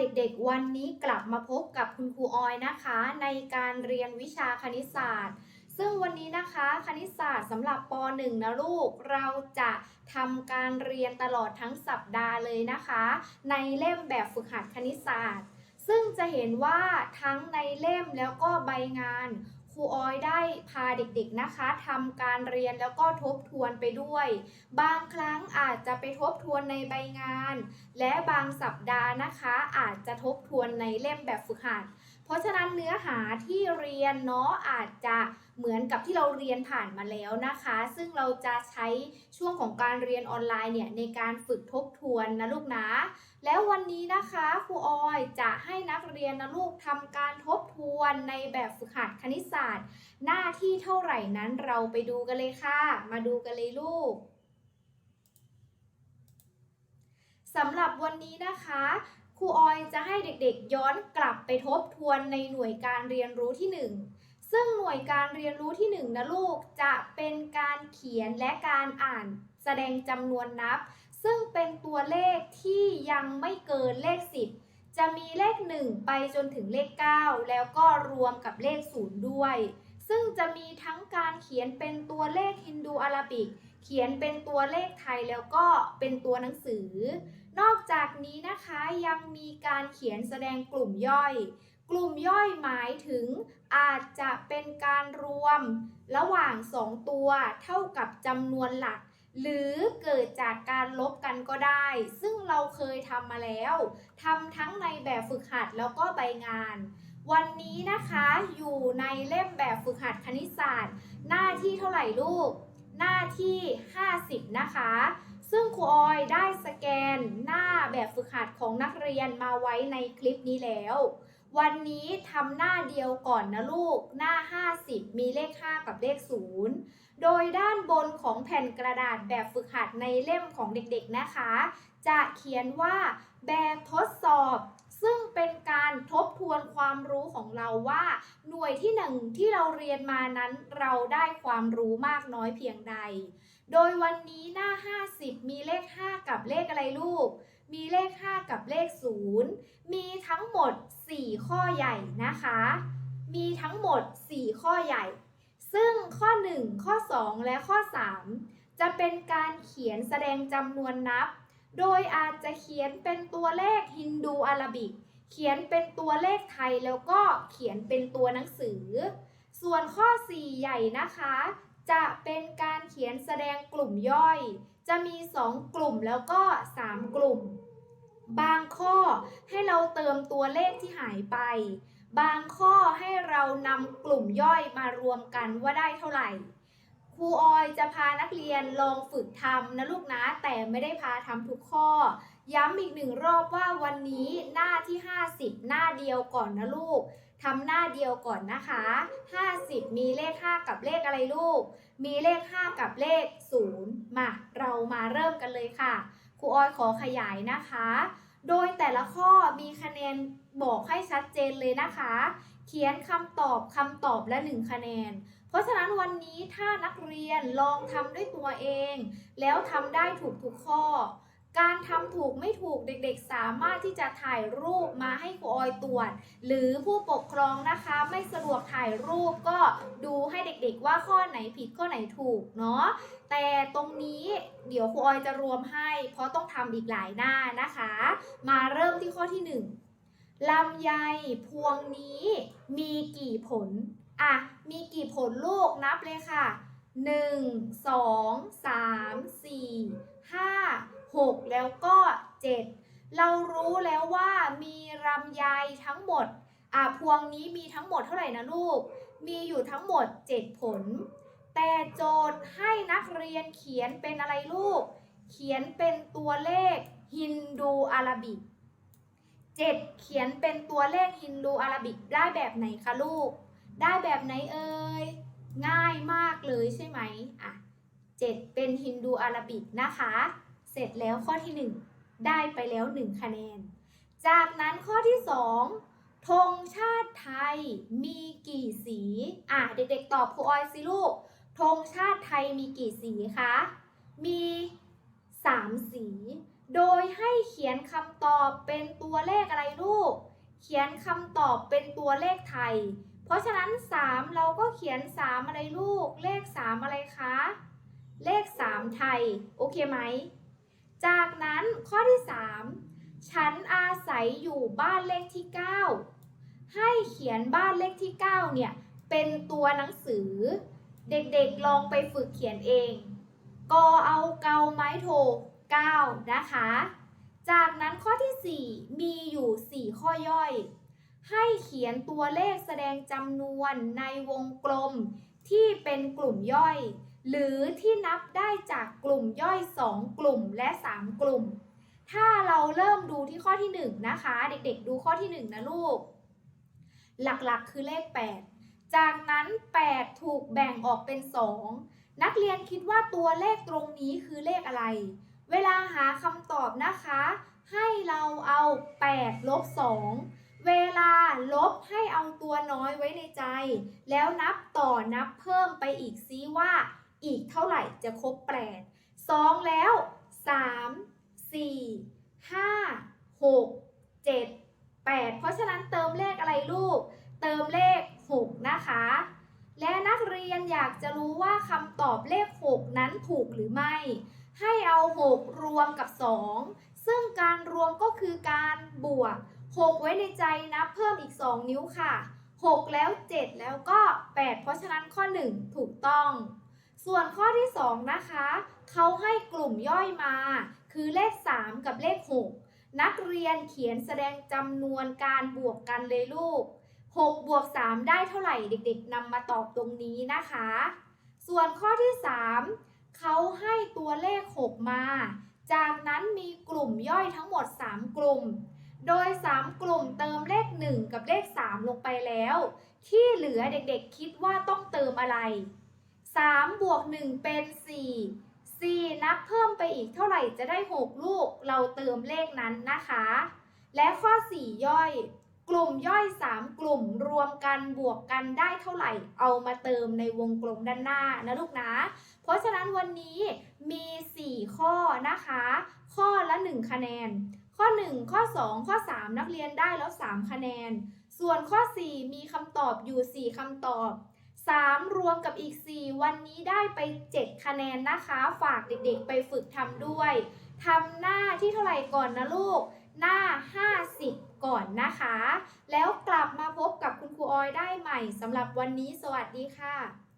เด็กๆ วันนี้กลับมาพบกับคุณครูออยนะคะ ในการเรียนวิชาคณิตศาสตร์ ซึ่งวันนี้นะคะคณิตศาสตร์สำหรับป .1 นะลูก เราจะทำการเรียนตลอดทั้งสัปดาห์เลยนะคะ ในเล่มแบบฝึกหัดคณิตศาสตร์ ซึ่งจะเห็นว่าทั้งในเล่มแล้วก็ใบงาน ครูออยได้พาเด็กๆนะคะทำการเรียนแล้วก็ทบทวนไปด้วย บางครั้งอาจจะไปทบทวนในใบงาน และบางสัปดาห์นะคะ อาจจะทบทวนในเล่มแบบฝึกหัด เพราะฉะนั้นเนื้อหาที่เรียนเนาะอาจจะเหมือนกับที่เราเรียนผ่านมาแล้วนะคะ ซึ่งเราจะใช้ช่วงของการเรียนออนไลน์เนี่ยในการฝึกทบทวนนะลูกนะ แล้ววันนี้นะคะครูออยจะให้นักเรียนนะลูกทำการทบทวนในแบบฝึกหัดคณิตศาสตร์ หน้าที่เท่าไหร่นั้นเราไปดูกันเลยค่ะ มาดูกันเลยลูกสำหรับวันนี้นะคะครูออยจะให้เด็กๆย้อนกลับไปทบทวนในหน่วยการเรียนรู้ที่ 1 ซึ่งหน่วยการเรียนรู้ที่1นะลูกจะเป็นการเขียนและการอ่านแสดงจำนวนนับ ซึ่งเป็นตัวเลขที่ยังไม่เกินเลข 10 จะมีเลข 1 ไปจนถึงเลข 9 แล้วก็รวมกับเลข 0 ด้วย ซึ่งจะมีทั้งการเขียนเป็นตัวเลขฮินดูอาราบิก เขียนเป็นตัวเลขไทยแล้วก็เป็นตัวหนังสือ นอกจากนี้นะคะยังมีการเขียนแสดงกลุ่มย่อย กลุ่มย่อยหมายถึงอาจจะเป็นการรวมระหว่าง 2 ตัวเท่ากับจำนวนหลัก หรือเกิดจากการลบกันก็ได้ ซึ่งเราเคยทำมาแล้วทำทั้งในแบบฝึกหัดแล้วก็ใบงาน วันนี้นะคะอยู่ในเล่มแบบฝึกหัดคณิตศาสตร์ หน้าที่เท่าไหร่ลูก หน้าที่ 50 นะคะซึ่งครูออยได้สแกนหน้าแบบฝึกหัดของนักเรียนมาไว้ในคลิปนี้แล้ว วันนี้ทำหน้าเดียวก่อนนะลูก หน้า 50 มีเลข 5 กับเลข 0 โดยด้านบนของแผ่นกระดาษแบบฝึกหัดในเล่มของเด็กๆนะคะ จะเขียนว่าแบบทดสอบ ซึ่งเป็นการทบทวนความรู้ของเราว่า หน่วยที่1ที่เราเรียนมานั้นเราได้ความรู้มากน้อยเพียงใด โดยวันนี้หน้า 50 มีเลข 5 กับเลขอะไรลูก มีเลข 5 กับเลข 0 มีทั้งหมด 4 ข้อใหญ่นะคะ มีทั้งหมด 4 ข้อใหญ่ ซึ่งข้อ 1 ข้อ 2 และข้อ 3 จะเป็นการเขียนแสดงจำนวนนับ โดยอาจจะเขียนเป็นตัวเลขฮินดูอาราบิก เขียนเป็นตัวเลขไทยแล้วก็เขียนเป็นตัวหนังสือ ส่วนข้อ 4 ใหญ่นะคะ จะเป็นการเขียนแสดงกลุ่มย่อย จะมี 2 กลุ่มแล้วก็ 3 กลุ่ม บางข้อให้เราเติมตัวเลขที่หายไป บางข้อให้เรานำกลุ่มย่อยมารวมกันว่าได้เท่าไหร่ครูออยจะพานักเรียนลองฝึกทำนะลูกนะแต่ไม่ได้พาทำทุกข้อ ย้ำอีกหนึ่งรอบว่าวันนี้หน้าที่ 50 หน้าเดียวก่อนนะลูก ทำหน้าเดียวก่อนนะคะ 50 มีเลข 5 กับเลขอะไรลูก มีเลข 5 กับเลข 0 มา เรามาเริ่มกันเลยค่ะครูออยขอขยายนะคะ โดยแต่ละข้อมีคะแนนบอกให้ชัดเจนเลยนะคะ เขียนคำตอบคำตอบละ 1 คะแนน เพราะฉะนั้นวันนี้ถ้านักเรียนลองทำด้วยตัวเอง แล้วทำได้ถูกทุกข้อ การทำถูกไม่ถูกเด็กๆ สามารถที่จะถ่ายรูปมาให้ครูออยตรวจ หรือผู้ปกครองนะคะไม่สะดวกถ่ายรูปก็ดูให้เด็กๆ ว่าข้อไหนผิดข้อไหนถูกเนาะแต่ตรงนี้เดี๋ยวครูออยจะรวมให้ เพราะต้องทำอีกหลายหน้านะคะ มาเริ่มที่ข้อที่ 1ลำไยพวงนี้มีกี่ผลอะมีกี่ผลลูกนับเลยค่ะ 1 2 3 4 5 6 แล้วก็ 7 เรารู้แล้วว่ามีลำไยทั้งหมดอะพวงนี้มีทั้งหมดเท่าไหร่นะลูก มีอยู่ทั้งหมด 7 ผล แต่โจทย์ให้นักเรียนเขียนเป็นอะไรลูก เขียนเป็นตัวเลขฮินดูอาราบิก7เขียนเป็นตัวเลขฮินดูอาราบิกได้แบบไหนคะลูก ได้แบบไหนเอ่ย ง่ายมากเลยใช่ไหมอะ7เป็นฮินดูอาราบิกนะคะ เสร็จแล้วข้อที่ 1 ได้ไปแล้ว 1 คะแนน จากนั้นข้อที่ 2ธงชาติไทยมีกี่สี อะเด็กๆ ตอบครูออยสิลูกธงชาติไทยมีกี่สีคะ มี 3 สี โดยให้เขียนคำตอบเป็นตัวเลขอะไรลูก เขียนคำตอบเป็นตัวเลขไทย เพราะฉะนั้น 3 เราก็เขียน 3 อะไรลูก เลข 3 อะไรคะ เลข 3 ไทย โอเคไหม จากนั้นข้อที่ 3 ฉันอาศัยอยู่บ้านเลขที่ 9 ให้เขียนบ้านเลขที่ 9 เนี่ย เป็นตัวหนังสือ เด็กๆลองไปฝึกเขียนเองกอเอาเกาไม้โท9นะคะ จากนั้นข้อที่ 4 มีอยู่ 4 ข้อย่อย ให้เขียนตัวเลขแสดงจำนวนในวงกลมที่เป็นกลุ่มย่อย หรือที่นับได้จากกลุ่มย่อย 2 กลุ่มและ 3 กลุ่ม ถ้าเราเริ่มดูที่ข้อที่ 1 นะคะ เด็กๆ ดูข้อที่ 1 นะลูก หลักๆ คือเลข 8 จากนั้น 8 ถูกแบ่งออกเป็น 2 นักเรียนคิดว่าตัวเลขตรงนี้คือเลขอะไร เวลาหาคำตอบนะคะ ให้เราเอา 8 ลบ 2เวลาลบให้เอาตัวน้อยไว้ในใจ แล้วนับต่อนับเพิ่มไปอีกซิว่า อีกเท่าไหร่จะครบ8 2แล้ว3 4 5 6 7 8เจ็ดแปดเพราะฉะนั้นเติมเลขอะไรลูก เติมเลข6นะคะ และนักเรียนอยากจะรู้ว่าคำตอบเลข6นั้นถูกหรือไม่ ให้เอา6รวมกับ2ซึ่งการรวมก็คือการบวก6ไว้ในใจนับเพิ่มอีก2นิ้วค่ะ 6 แล้ว 7 แล้วก็ 8 เพราะฉะนั้นข้อ 1 ถูกต้อง ส่วนข้อที่ 2 นะคะเขาให้กลุ่มย่อยมา คือเลข 3 กับเลข 6 นักเรียนเขียนแสดงจำนวนการบวกกันเลยลูก 6 บวก 3 ได้เท่าไหร่เด็กๆนำมาตอบตรงนี้นะคะ ส่วนข้อที่ 3เขาให้ตัวเลข 6 มา จากนั้นมีกลุ่มย่อยทั้งหมด 3 กลุ่ม โดย 3 กลุ่มเติมเลข 1 กับเลข 3 ลงไปแล้ว ที่เหลือเด็กๆคิดว่าต้องเติมอะไร 3บวก1เป็น 4 4 นับเพิ่มไปอีกเท่าไหร่จะได้ 6 ลูก เราเติมเลขนั้นนะคะ และข้อ 4 ย่อย กลุ่มย่อย 3 กลุ่มรวมกันบวกกันได้เท่าไหร่ เอามาเติมในวงกลมด้านหน้านะลูกนะ เพราะฉะนั้นวันนี้มี 4 ข้อนะคะ ข้อละ 1 คะแนน ข้อ 1 ข้อ 2 ข้อ 3 นักเรียนได้แล้ว 3 คะแนน ส่วนข้อ 4 มีคำตอบอยู่ 4คำตอบ 3 รวมกับอีก 4 วันนี้ได้ไป 7 คะแนนนะคะ ฝากเด็กๆไปฝึกทำด้วยทำหน้าที่เท่าไหร่ก่อนนะลูก หน้า 50 ก่อนนะคะ แล้วกลับมาพบกับคุณครูออยได้ใหม่สำหรับวันนี้สวัสดีค่ะ